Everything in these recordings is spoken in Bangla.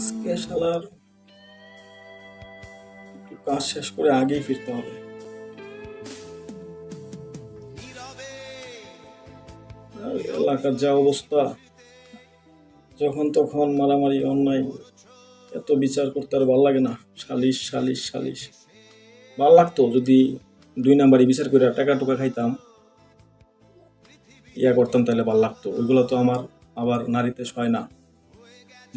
আজকে শালার একটু কাজ শেষ করে আগেই ফিরতে হবে। এলাকার যা অবস্থা, যখন তখন মারামারি, অন্যায়, এত বিচার করতে আর ভালো লাগে না। সালিশ সালিশ সালিশ। ভালো লাগতো যদি দুই নাম্বারই বিচার করে টাকা টুকা খাইতাম। ইয়া করতাম তাহলে ভালো লাগতো। ওইগুলো তো আমার আবার নারীতে সয় না।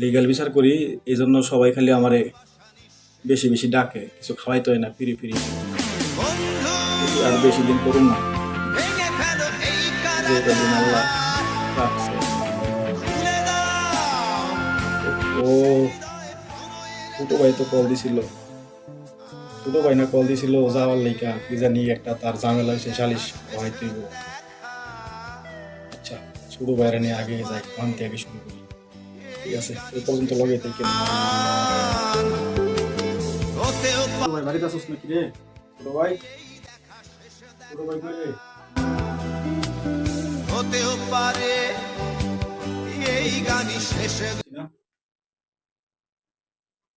লিগ্যাল বিচার করি এই জন্য সবাই খালি আমারে বেশি বেশি ডাকে, কিছু খাওয়াইতে হয় না, ফিরি ফিরি। আর বেশি দিন করুন না। আল্লাহ রাখছে ভাই তো কল দিছিল। ছোটো ভাই না কল দিছিল যাওয়ার লেখা কি জানি একটা তার ঝামেলা হয়েছে সালিশ হয়তো আচ্ছা ছোটো ভাইরা নিয়ে আগে যাই ভাঙতে আগে শুরু করি। ঠিক আছে ওই পর্যন্ত লগে থেকে। ভাই বাড়িতে আসিস নাকি রে? ছোটো ভাই? ছোটো ভাই কই রে? হতেও পারে এই গানই শেষে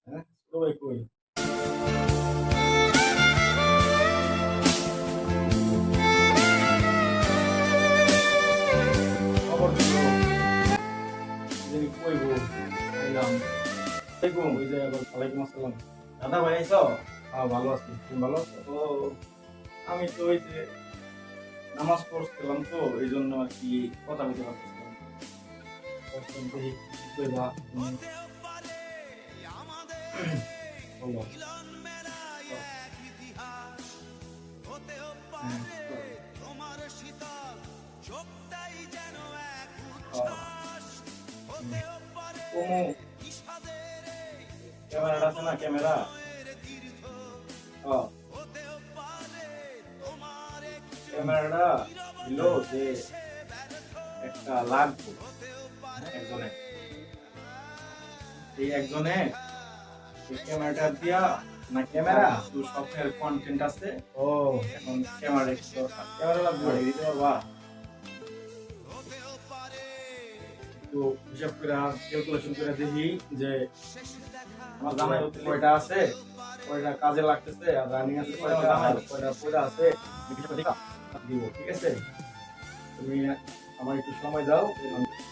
হ্যাঁ ছোটো ভাই কই? আইলাম ওই যে ওয়ালাইকুম আসসালাম। দাদা ভাই আইছো হ্যাঁ ভালো আছি। তুমি ভালো আছো? ও আমি তো ওই যে নামাজ পড়ছিলাম তো এই জন্য আর কি কথা বলতে পারতেছিলাম তোমার শীতল যেন এক। কমু ক্যামেরাটা আছে না ক্যামেরা। ক্যামেরাটা দিল যে একটা লাগবে একজনে এই একজনে ক্যামেরাটা দিয়া না ক্যামেরা তো সফটওয়্যার কন্টেন্ট আছে ও এখন ক্যামেরা ক্যামেরা লাগবে দিতে পারবা তো হিসাব করে ক্যালকুলেশন করে দেখি যে আমার জানাই কয়টা আছে কয়টা কাজে লাগতেছে আর রানিং আছে কয়টা আর কয়টা পয়টা আছে এই হিসাবটা দেখা দিব ঠিক আছে? তুমি আমার একটু সময় দাও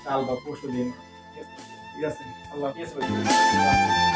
কাল বা পরশু দিন ঠিক আছে? আল্লাহ হাফিজ ভাই।